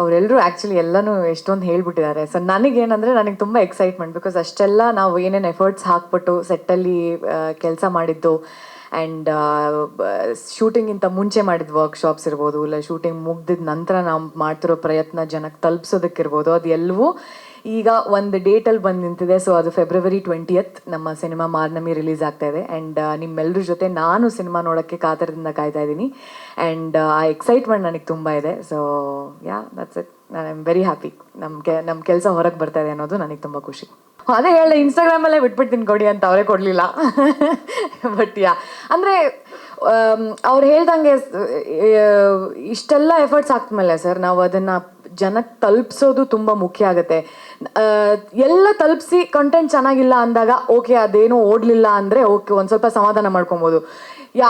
ಅವರೆಲ್ಲರೂ ಆ್ಯಕ್ಚುಲಿ ಎಲ್ಲನೂ ಎಷ್ಟೊಂದು ಹೇಳ್ಬಿಟ್ಟಿದ್ದಾರೆ. ಸೊ ನನಗೇನಂದರೆ ನನಗೆ ತುಂಬ ಎಕ್ಸೈಟ್ಮೆಂಟ್ ಬಿಕಾಸ್ ಅಷ್ಟೆಲ್ಲ ನಾವು ಏನೇನು ಎಫರ್ಟ್ಸ್ ಹಾಕ್ಬಿಟ್ಟು ಸೆಟ್ಟಲ್ಲಿ ಕೆಲಸ ಮಾಡಿದ್ದು ಆ್ಯಂಡ್ ಶೂಟಿಂಗಿಂತ ಮುಂಚೆ ಮಾಡಿದ ವರ್ಕ್ಶಾಪ್ಸ್ ಇರ್ಬೋದು, ಇಲ್ಲ ಶೂಟಿಂಗ್ ಮುಗ್ದಿದ ನಂತರ ನಾವು ಮಾಡ್ತಿರೋ ಪ್ರಯತ್ನ ಜನಕ್ಕೆ ತಲುಪಿಸೋದಕ್ಕಿರ್ಬೋದು, ಅದು ಎಲ್ಲವೂ ಈಗ ಒಂದು ಡೇಟಲ್ಲಿ ಬಂದು ನಿಂತಿದೆ ಸೊ ಅದು ಫೆಬ್ರವರಿ ಟ್ವೆಂಟಿಯತ್ ನಮ್ಮ ಸಿನಿಮಾ ಮಾರ್ನಮಿ ರಿಲೀಸ್ ಆಗ್ತಾ ಇದೆ. ಆ್ಯಂಡ್ ನಿಮ್ಮೆಲ್ಲರ ಜೊತೆ ನಾನು ಸಿನಿಮಾ ನೋಡೋಕ್ಕೆ ಕಾತರದಿಂದ ಕಾಯ್ತಾ ಇದ್ದೀನಿ. ಆ್ಯಂಡ್ ಆ ಎಕ್ಸೈಟ್ಮೆಂಟ್ ನನಗೆ ತುಂಬ ಇದೆ. ಸೊ ಯಾ ದಟ್ಸ್ ಇಟ್ ನಾನು ಐಮ್ ವೆರಿ ಹ್ಯಾಪಿ ನಮ್ಮ ನಮ್ಮ ಕೆಲಸ ಹೊರಗೆ ಬರ್ತಾ ಇದೆ ಅನ್ನೋದು ನನಗೆ ತುಂಬ ಖುಷಿ. ಅದೇ ಹೇಳಿ ಇನ್ಸ್ಟಾಗ್ರಾಮಲ್ಲೇ ಬಿಟ್ಬಿಡ್ತೀನಿ ಕೊಡಿ ಅಂತ ಅವರೇ ಕೊಡಲಿಲ್ಲ. ಬಟ್ ಯಾ ಅಂದರೆ ಅವ್ರು ಹೇಳ್ದಂಗೆ ಇಷ್ಟೆಲ್ಲ ಎಫರ್ಟ್ಸ್ ಹಾಕ್ಮೇಲೆ ಸರ್ ನಾವು ಅದನ್ನು ಜನಕ್ಕೆ ತಲುಪಿಸೋದು ತುಂಬ ಮುಖ್ಯ ಆಗುತ್ತೆ. ಎಲ್ಲ ತಲುಪಿಸಿ ಕಂಟೆಂಟ್ ಚೆನ್ನಾಗಿಲ್ಲ ಅಂದಾಗ ಓಕೆ ಅದೇನೋ ಓಡಲಿಲ್ಲ ಅಂದರೆ ಓಕೆ ಒಂದು ಸ್ವಲ್ಪ ಸಮಾಧಾನ ಮಾಡ್ಕೊಬೋದು.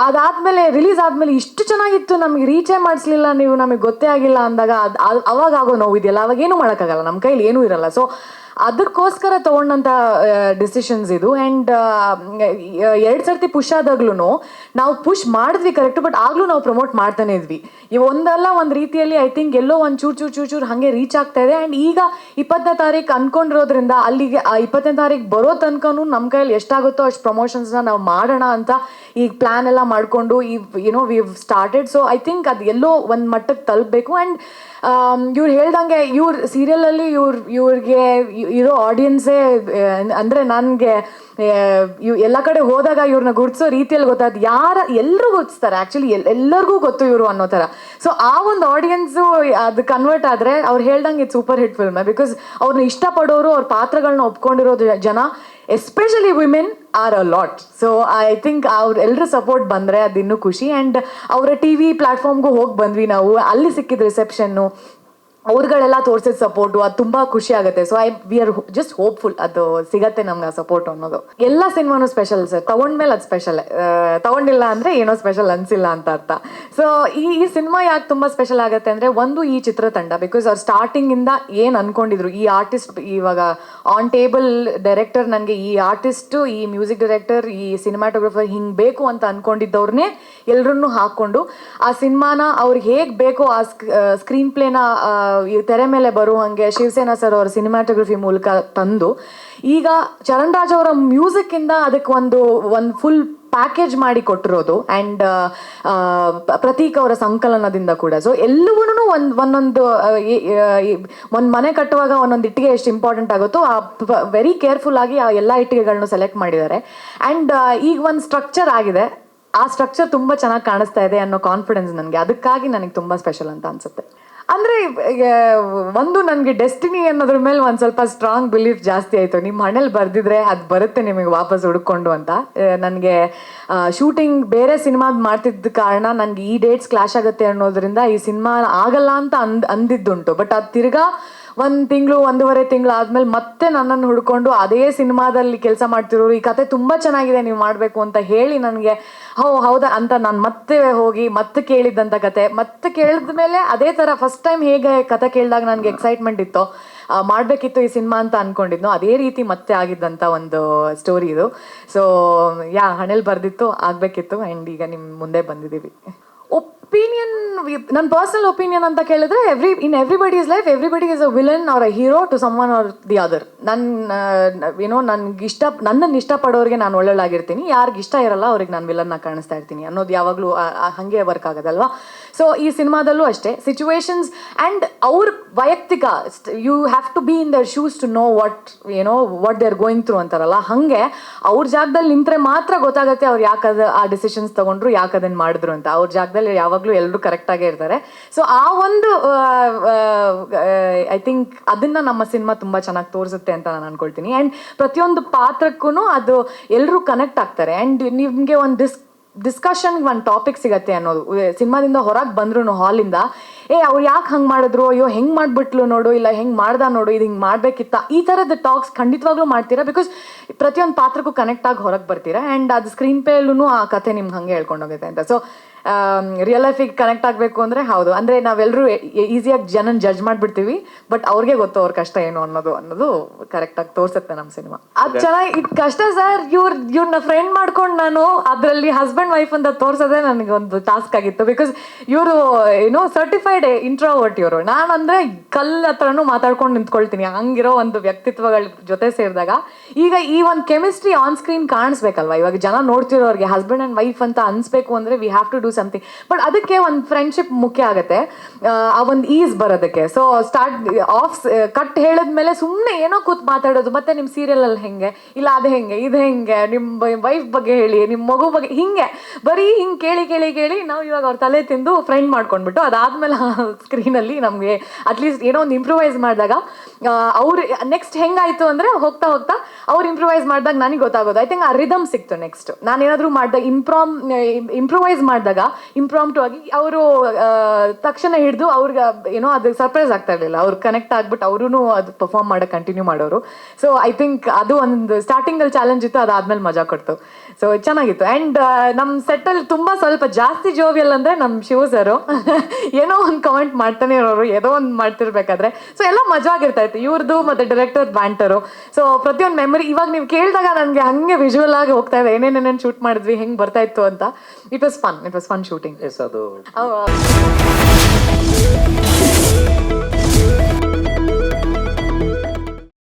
ಅದಾದಮೇಲೆ ರಿಲೀಸ್ ಆದಮೇಲೆ ಇಷ್ಟು ಚೆನ್ನಾಗಿತ್ತು, ನಮಗೆ ರೀಚೇ ಮಾಡಿಸ್ಲಿಲ್ಲ, ನೀವು ನಮಗೆ ಗೊತ್ತೇ ಆಗಿಲ್ಲ ಅಂದಾಗ ಅದು ಅವಾಗ ಆಗೋ ನೋವು ಇದೆಯಲ್ಲ, ಅವಾಗ ಏನೂ ಮಾಡೋಕ್ಕಾಗಲ್ಲ ನಮ್ಮ ಕೈಲಿ ಏನೂ ಇರಲ್ಲ. ಸೊ ಅದಕ್ಕೋಸ್ಕರ ತೊಗೊಂಡಂಥ ಡಿಸಿಷನ್ಸ್ ಇದು. ಆ್ಯಂಡ್ ಎರಡು ಸರ್ತಿ ಪುಷ್ ಆದಾಗ್ಲೂ ನಾವು ಪುಷ್ ಮಾಡಿದ್ವಿ ಕರೆಕ್ಟ್ ಬಟ್ ಆಗಲೂ ನಾವು ಪ್ರಮೋಟ್ ಮಾಡ್ತಾನೆ ಇದ್ವಿ. ಈ ಒಂದಲ್ಲ, ಒಂದು ರೀತಿಯಲ್ಲಿ ಐ ಥಿಂಕ್ ಎಲ್ಲೋ ಒಂದು ಚೂರು ಚೂರು ಚೂರು ಚೂರು ಹಾಗೆ ರೀಚ್ ಆಗ್ತಾ ಇದೆ. ಆ್ಯಂಡ್ ಈಗ ಇಪ್ಪತ್ತನೇ ತಾರೀಕು ಅನ್ಕೊಂಡಿರೋದ್ರಿಂದ ಅಲ್ಲಿಗೆ, ಆ, ಇಪ್ಪತ್ತನೇ ತಾರೀಕು ಬರೋ ತನಕನೂ ನಮ್ಮ ಕೈಯಲ್ಲಿ ಎಷ್ಟಾಗುತ್ತೋ ಅಷ್ಟು ಪ್ರಮೋಷನ್ಸ್ನ ನಾವು ಮಾಡೋಣ ಅಂತ ಈಗ ಪ್ಲ್ಯಾನ್ ಎಲ್ಲ ಮಾಡಿಕೊಂಡು ಈ you know we started so I think ಅದು ಎಲ್ಲೋ ಒಂದು ಮಟ್ಟಕ್ಕೆ ತಲುಪಬೇಕು. ಆ್ಯಂಡ್ ಇವ್ರು ಹೇಳ್ದಂಗೆ ಇವ್ರ ಸೀರಿಯಲಲ್ಲಿ ಇವ್ರ, ಇವ್ರಿಗೆ ಇರೋ ಆಡಿಯನ್ಸೇ ಅಂದರೆ ನನಗೆ ಎಲ್ಲ ಕಡೆ ಹೋದಾಗ ಇವ್ರನ್ನ ಗುರ್ತಿಸೋ ರೀತಿಯಲ್ಲಿ ಗೊತ್ತಾದ ಯಾರ ಎಲ್ಲರೂ ಗುರ್ತಿಸ್ತಾರೆ ಆ್ಯಕ್ಚುಲಿ ಎಲ್, ಎಲ್ಲರಿಗೂ ಗೊತ್ತು ಇವರು ಅನ್ನೋ ಥರ. ಸೊ ಆ ಒಂದು ಆಡಿಯನ್ಸು ಅದು ಕನ್ವರ್ಟ್ ಆದರೆ ಅವ್ರು ಹೇಳ್ದಂಗೆ ಇದು ಸೂಪರ್ ಹಿಟ್ ಫಿಲ್ಮ್ ಬಿಕಾಸ್ ಅವ್ರನ್ನ ಇಷ್ಟಪಡೋರು, ಅವ್ರ ಪಾತ್ರಗಳನ್ನ ಒಪ್ಕೊಂಡಿರೋ ಜನ especially women are a lot so I think ಅವ್ರ ಎಲ್ಲರೂ ಸಪೋರ್ಟ್ ಬಂದರೆ ಅದು ಇನ್ನೂ ಖುಷಿ. ಆ್ಯಂಡ್ ಅವರ ಟಿ ವಿ ಪ್ಲಾಟ್ಫಾರ್ಮ್ಗೂ ಹೋಗಿ ಬಂದ್ವಿ ನಾವು. ಅಲ್ಲಿ ಸಿಕ್ಕಿದ ರಿಸೆಪ್ಷನ್ನು ಅವ್ರುಗಳೆಲ್ಲ ತೋರ್ಸಿದ ಸಪೋರ್ಟು ಅದು ತುಂಬಾ ಖುಷಿ ಆಗುತ್ತೆ. So I we are just hopeful ಅದು ಸಿಗತ್ತೆ ನಮ್ಗೆ ಆ ಸಪೋರ್ಟ್ ಅನ್ನೋದು. ಎಲ್ಲ ಸಿನಿಮಾನು ಸ್ಪೆಷಲ್ ಸರ್. ತಗೊಂಡ್ಮೇಲೆ ಅದು ಸ್ಪೆಷಲ್ ತಗೊಂಡಿಲ್ಲ ಅಂದ್ರೆ ಏನೋ ಸ್ಪೆಷಲ್ ಅನ್ಸಿಲ್ಲ ಅಂತ ಅರ್ಥ. ಸೊ ಈ ಈ ಸಿನಿಮಾ ಯಾಕೆ ತುಂಬಾ ಸ್ಪೆಷಲ್ ಆಗುತ್ತೆ ಅಂದ್ರೆ ಒಂದು ಈ ಚಿತ್ರತಂಡ ಬಿಕಾಸ್ ಅವ್ರು ಸ್ಟಾರ್ಟಿಂಗಿಂದ ಏನ್ ಅನ್ಕೊಂಡಿದ್ರು, ಈ ಆರ್ಟಿಸ್ಟ್ ಇವಾಗ ಆನ್ ಟೇಬಲ್ ಡೈರೆಕ್ಟರ್ ನನಗೆ ಈ ಆರ್ಟಿಸ್ಟ್ ಈ ಮ್ಯೂಸಿಕ್ ಡೈರೆಕ್ಟರ್ ಈ ಸಿನಿಮಾಟೋಗ್ರಫರ್ ಹಿಂಗ್ ಬೇಕು ಅಂತ ಅನ್ಕೊಂಡಿದ್ದವ್ರನ್ನೇ ಎಲ್ಲರನ್ನೂ ಹಾಕೊಂಡು ಆ ಸಿನಿಮಾನ ಅವ್ರಿಗೆ ಹೇಗೆ ಬೇಕೋ ಆ ಸ್ಕ್ರೀನ್ ಪ್ಲೇನ ತೆರೆ ಮೇಲೆ ಬರುವಂಗೆ ಶಿವಸೇನಾ ಸರ್ ಅವರ ಸಿನಿಮಾಟೋಗ್ರಫಿ ಮೂಲಕ ತಂದು, ಈಗ ಚರಣ್ ರಾಜ್ ಅವರ ಮ್ಯೂಸಿಕ್ಕಿಂದ ಅದಕ್ಕೆ ಒಂದು ಒಂದು ಫುಲ್ ಪ್ಯಾಕೇಜ್ ಮಾಡಿ ಕೊಟ್ಟಿರೋದು ಆ್ಯಂಡ್ ಪ್ರತೀಕ್ ಅವರ ಸಂಕಲನದಿಂದ ಕೂಡ. ಸೊ ಎಲ್ಲವೂ ಒಂದು, ಒಂದೊಂದು ಒಂದು ಮನೆ ಕಟ್ಟುವಾಗ ಒಂದೊಂದು ಇಟ್ಟಿಗೆ ಎಷ್ಟು ಇಂಪಾರ್ಟೆಂಟ್ ಆಗುತ್ತೋ ಆ ವೆರಿ ಕೇರ್ಫುಲ್ ಆಗಿ ಆ ಎಲ್ಲ ಇಟ್ಟಿಗೆಗಳನ್ನೂ ಸೆಲೆಕ್ಟ್ ಮಾಡಿದ್ದಾರೆ. ಆ್ಯಂಡ್ ಈಗ ಒಂದು ಸ್ಟ್ರಕ್ಚರ್ ಆಗಿದೆ. ಆ ಸ್ಟ್ರಕ್ಚರ್ ತುಂಬ ಚೆನ್ನಾಗಿ ಕಾಣಿಸ್ತಾ ಇದೆ ಅನ್ನೋ ಕಾನ್ಫಿಡೆನ್ಸ್ ನನಗೆ. ಅದಕ್ಕಾಗಿ ನನಗೆ ತುಂಬ ಸ್ಪೆಷಲ್ ಅಂತ ಅನ್ಸುತ್ತೆ. ಅಂದರೆ ಒಂದು ನನಗೆ ಡೆಸ್ಟಿನಿ ಅನ್ನೋದ್ರ ಮೇಲೆ ಒಂದು ಸ್ವಲ್ಪ ಸ್ಟ್ರಾಂಗ್ ಬಿಲೀಫ್ ಜಾಸ್ತಿ ಆಯಿತು. ನಿಮ್ಮ ಮನೇಲಿ ಬರೆದಿದ್ರೆ ಅದು ಬರುತ್ತೆ ನಿಮಗೆ ವಾಪಸ್ ಹುಡುಕೊಂಡು ಅಂತ. ನನಗೆ ಶೂಟಿಂಗ್ ಬೇರೆ ಸಿನಿಮಾದ್ ಮಾಡ್ತಿದ್ದ ಕಾರಣ ನನಗೆ ಈ ಡೇಟ್ಸ್ ಕ್ಲಾಶ್ ಆಗುತ್ತೆ ಅನ್ನೋದ್ರಿಂದ ಈ ಸಿನಿಮಾ ಆಗಲ್ಲ ಅಂತ ಅಂದ್, ಅಂದಿದ್ದುಂಟು. ಬಟ್ ಅದು ತಿರ್ಗಾ ಒಂದು ತಿಂಗಳು, ಒಂದೂವರೆ ತಿಂಗಳು ಆದಮೇಲೆ ಮತ್ತೆ ನನ್ನನ್ನು ಹುಡ್ಕೊಂಡು ಅದೇ ಸಿನಿಮಾದಲ್ಲಿ ಕೆಲಸ ಮಾಡ್ತಿರೋರು. ಈ ಕತೆ ತುಂಬ ಚೆನ್ನಾಗಿದೆ, ನೀವು ಮಾಡಬೇಕು ಅಂತ ಹೇಳಿ ನನಗೆ, ಹೋ, ಹೌದಾ ಅಂತ ನಾನು ಮತ್ತೆ ಹೋಗಿ, ಮತ್ತೆ ಕೇಳಿದ್ದಂಥ ಕತೆ. ಮತ್ತೆ ಕೇಳಿದ ಮೇಲೆ ಅದೇ ಥರ ಫಸ್ಟ್ ಟೈಮ್ ಹೇಗೆ ಕತೆ ಕೇಳಿದಾಗ ನನಗೆ ಎಕ್ಸೈಟ್ಮೆಂಟ್ ಇತ್ತು ಮಾಡಬೇಕಿತ್ತು ಈ ಸಿನಿಮಾ ಅಂತ ಅನ್ಕೊಂಡಿದ್ನೋ, ಅದೇ ರೀತಿ ಮತ್ತೆ ಆಗಿದ್ದಂಥ ಒಂದು ಸ್ಟೋರಿ ಇದು. ಸೊ ಯಾ, ಹಣೆಲ್ ಬರೆದಿತ್ತು, ಆಗಬೇಕಿತ್ತು ಆ್ಯಂಡ್ ಈಗ ನಿಮ್ಮ ಮುಂದೆ ಬಂದಿದ್ದೀವಿ. ಒಪಿನಿಯನ್ ನನ್ನ ಪರ್ಸನಲ್ ಒಪಿನಿಯನ್ ಅಂತ ಕೇಳಿದ್ರೆ every in everybody is life everybody is a villain or a hero to someone or the other ನನ್ನ ಏನೋ ನನ್ಗೆ ಇಷ್ಟ ನನ್ನನ್ನು ಇಷ್ಟಪಡೋರಿಗೆ ನಾನು ಒಳ್ಳೊಳ್ಳಾಗಿರ್ತೀನಿ. ಯಾರಿಗೆ ಇಷ್ಟ ಇರಲ್ಲ ಅವ್ರಿಗೆ ನಾನು ವಿಲನ್ನ ಕಾಣಿಸ್ತಾ ಇರ್ತೀನಿ ಅನ್ನೋದು ಯಾವಾಗಲೂ ಹಾಗೆ ವರ್ಕ್ ಆಗೋದಲ್ವಾ? ಸೊ ಈ ಸಿನಿಮಾದಲ್ಲೂ ಅಷ್ಟೇ ಸಿಚುವೇಶನ್ಸ್ ಆ್ಯಂಡ್ ಅವ್ರ ವೈಯಕ್ತಿಕ you have to be in their shoes to know what ಏನೋ what they are going through ಅಂತಾರಲ್ಲ? ಹಾಗೆ, ಅವ್ರ ಜಾಗದಲ್ಲಿ ನಿಂತರೆ ಮಾತ್ರ ಗೊತ್ತಾಗುತ್ತೆ ಅವ್ರು ಯಾಕದ ಆ ಡಿಸಿಷನ್ಸ್ ತೊಗೊಂಡ್ರು, ಯಾಕೆ ಅದನ್ನು ಮಾಡಿದ್ರು ಅಂತ. ಅವ್ರ ಜಾಗದಲ್ಲಿ ಯಾವಾಗಲೂ ಎಲ್ಲರೂ ಕರೆಕ್ಟಾಗೇ ಇರ್ತಾರೆ. ಸೊ ಆ ಒಂದು ಐ ಥಿಂಕ್ ಅದನ್ನು ನಮ್ಮ ಸಿನಿಮಾ ತುಂಬ ಚೆನ್ನಾಗಿ ತೋರಿಸುತ್ತೆ ಅಂತ ನಾನು ಅನ್ಕೊಳ್ತೀನಿ. ಆ್ಯಂಡ್ ಪ್ರತಿಯೊಂದು ಪಾತ್ರಕ್ಕೂ ಅದು ಎಲ್ಲರೂ ಕನೆಕ್ಟ್ ಆಗ್ತಾರೆ. ಆ್ಯಂಡ್ ನಿಮಗೆ ಒಂದು ಡಿಸ್ ಡಿಸ್ಕಷನ್ಗೆ ಒಂದು ಟಾಪಿಕ್ ಸಿಗತ್ತೆ ಅನ್ನೋದು. ಸಿನಿಮಾದಿಂದ ಹೊರಗೆ ಬಂದ್ರು ಹಾಲಿಂದ ಏ, ಅವ್ರು ಯಾಕೆ ಹಂಗೆ ಮಾಡಿದ್ರು? ಅಯ್ಯೋ, ಹೆಂಗೆ ಮಾಡ್ಬಿಟ್ಲು ನೋಡು? ಇಲ್ಲ, ಹೆಂಗೆ ಮಾಡ್ದ ನೋಡು? ಇದು ಹಿಂಗೆ ಮಾಡಬೇಕಿತ್ತ? ಈ ಥರದ ಟಾಕ್ಸ್ ಖಂಡಿತವಾಗ್ಲೂ ಮಾಡ್ತೀರಾ? ಬಿಕಾಸ್ ಪ್ರತಿಯೊಂದು ಪಾತ್ರಕ್ಕೂ ಕನೆಕ್ಟ್ ಆಗಿ ಹೊರಗೆ ಬರ್ತೀರಾ? ಆ್ಯಂಡ್ ಅದು ಸ್ಕ್ರೀನ್ ಪೇಲೂ ಆ ಕಥೆ ನಿಮ್ಗೆ ಹಂಗೆ ಹೇಳ್ಕೊಂಡೋಗುತ್ತೆ ಅಂತ. ಸೊ ರಿಯಲ್ ಲೈಫಿಗೆ ಕನೆಕ್ಟ್ ಆಗಬೇಕು ಅಂದರೆ ಹೌದು. ಅಂದರೆ ನಾವೆಲ್ಲರೂ ಈಸಿಯಾಗಿ ಜನನ ಜಡ್ಜ್ ಮಾಡಿಬಿಡ್ತೀವಿ ಬಟ್ ಅವ್ರಿಗೆ ಗೊತ್ತು ಅವ್ರ ಕಷ್ಟ ಏನು ಅನ್ನೋದು ಅನ್ನೋದು ಕರೆಕ್ಟಾಗಿ ತೋರಿಸುತ್ತೆ ನಮ್ಮ ಸಿನಿಮಾ ಅದು ಚೆನ್ನಾಗಿ ಇದು ಕಷ್ಟ ಸರ್ ಇವ್ರ ಇವ್ರನ್ನ ಫ್ರೆಂಡ್ ಮಾಡ್ಕೊಂಡು ನಾನು ಅದರಲ್ಲಿ ಹಸ್ಬೆಂಡ್ ವೈಫ್ ಅಂತ ತೋರಿಸೋದೇ ನನಗೆ ಒಂದು ಟಾಸ್ಕ್ ಆಗಿತ್ತು. ಬಿಕಾಸ್ ಇವರು ಏನು ಸರ್ಟಿಫೈಡ್ ಇಂಟ್ರೋವರ್ಟ್ ಇವರು. ನಾನು ಅಂದರೆ ಕಲ್ಲ ಹತ್ರನೂ ಮಾತಾಡ್ಕೊಂಡು ನಿಂತ್ಕೊಳ್ತೀನಿ. ಹಂಗಿರೋ ಒಂದು ವ್ಯಕ್ತಿತ್ವಗಳ ಜೊತೆ ಸೇರಿದಾಗ ಈಗ ಈ ಒಂದು ಕೆಮಿಸ್ಟ್ರಿ ಆನ್ ಸ್ಕ್ರೀನ್ ಕಾಣಿಸ್ಬೇಕಲ್ವಾ? ಇವಾಗ ಜನ ನೋಡ್ತಿರೋರಿಗೆ ಹಸ್ಬೆಂಡ್ ಆ್ಯಂಡ್ ವೈಫ್ ಅಂತ ಅನ್ಸ್ಬೇಕು ಅಂದರೆ we have to do something but ಅದಕ್ಕೆ ಒಂದು ಫ್ರೆಂಡ್ಶಿಪ್ ಮುಖ್ಯ ಆಗುತ್ತೆ. ಆ ಒಂದು ಈಸ್ ಬರೋದಕ್ಕೆ. ಸೊ ಸ್ಟಾರ್ಟ್ ಆಫ್ ಕಟ್ ಹೇಳಿದ್ಮೇಲೆ ಸುಮ್ಮನೆ ಏನೋ ಕೂತ್ ಮಾತಾಡೋದು. ಮತ್ತೆ ನಿಮ್ಮ ಸೀರಿಯಲಲ್ಲಿ ಹೆಂಗೆ? ಇಲ್ಲ, ಅದು ಹೆಂಗೆ? ಇದು ಹೆಂಗೆ? ನಿಮ್ಮ ವೈಫ್ ಬಗ್ಗೆ ಹೇಳಿ ನಿಮ್ಮ ಮಗು ಬಗ್ಗೆ, ಹಿಂಗೆ. ಬರೀ ಹಿಂಗೆ ಕೇಳಿ ಕೇಳಿ ಕೇಳಿ ನಾವು ಇವಾಗ ಅವ್ರ ತಲೆ ತಿಂದು ಫ್ರೆಂಡ್ ಮಾಡ್ಕೊಂಡ್ಬಿಟ್ಟು ಅದಾದ್ಮೇಲೆ ಸ್ಕ್ರೀನಲ್ಲಿ ನಮಗೆ ಅಟ್ಲೀಸ್ಟ್ ಏನೋ ಒಂದು ಇಂಪ್ರೂವೈಸ್ ಮಾಡಿದಾಗ ಅವ್ರು ನೆಕ್ಸ್ಟ್ ಹೆಂಗಾಯ್ತು ಅಂದರೆ ಹೋಗ್ತಾ ಹೋಗ್ತಾ ಅವ್ರು ಇಂಪ್ರೂವೈಸ್ ಮಾಡಿದಾಗ ನನಗೆ ಗೊತ್ತಾಗೋದು. ಐ ಥಿಂಕ್ ಆ ರಿದಮ್ ಸಿಕ್ತು ನೆಕ್ಸ್ಟ್ ನಾನು ಏನಾದರೂ ಮಾಡಿದಾಗ ಇಂಪ್ರಾಮ್ ಇಂಪ್ರೂವೈಸ್ ಮಾಡಿದಾಗ ಇಂಪ್ರಾಂಪ್ಟು ಆಗಿ ಅವರು ತಕ್ಷಣ ಹಿಡಿದು ಅವ್ರಿಗೆ ಏನೋ ಅದು ಸರ್ಪ್ರೈಸ್ ಆಗ್ತಾ ಇರಲಿಲ್ಲ. ಅವ್ರು ಕನೆಕ್ಟ್ ಆಗ್ಬಿಟ್ಟು ಅವರು ಅದು ಪರ್ಫಾರ್ಮ್ ಮಾಡೋಕೆ ಕಂಟಿನ್ಯೂ ಮಾಡೋರು. ಸೊ ಐ ಥಿಂಕ್ ಅದು ಒಂದು ಸ್ಟಾರ್ಟಿಂಗಲ್ಲಿ ಚಾಲೆಂಜ್ ಇತ್ತು, ಅದಾದ್ಮೇಲೆ ಮಜಾ ಕೊಡ್ತು. ಸೊ ಚೆನ್ನಾಗಿತ್ತು. ಆ್ಯಂಡ್ ನಮ್ಮ ಸೆಟ್ಟಲ್ಲಿ ತುಂಬ ಸ್ವಲ್ಪ ಜಾಸ್ತಿ ಜೋವಿಯಲ್ ಅಂದರೆ ನಮ್ಮ ಶಿವ ಸರು ಏನೋ ಒಂದು ಕಮೆಂಟ್ ಮಾಡ್ತಾನೆ ಇರೋರು ಏನೋ ಒಂದು ಮಾಡ್ತಿರ್ಬೇಕಾದ್ರೆ. ಸೊ ಎಲ್ಲ ಮಜಾ ಆಗಿರ್ತಾ ಇತ್ತು. ಇವ್ರದ್ದು ಮತ್ತು ಡೈರೆಕ್ಟರ್ ಬ್ಯಾಂಟರು ಸೊ ಪ್ರತಿಯೊಂದು ಮೆಮೊರಿ ಇವಾಗ ನೀವು ಕೇಳಿದಾಗ ನನಗೆ ಹಂಗೆ ವಿಜುವಲ್ ಆಗಿ ಹೋಗ್ತಾ ಇದೆ. ಏನೇನೇನೇನು ಶೂಟ್ ಮಾಡಿದ್ವಿ ಹೆಂಗೆ ಬರ್ತಾ ಇತ್ತು ಅಂತ. It was fun it was fun shooting S ಅದು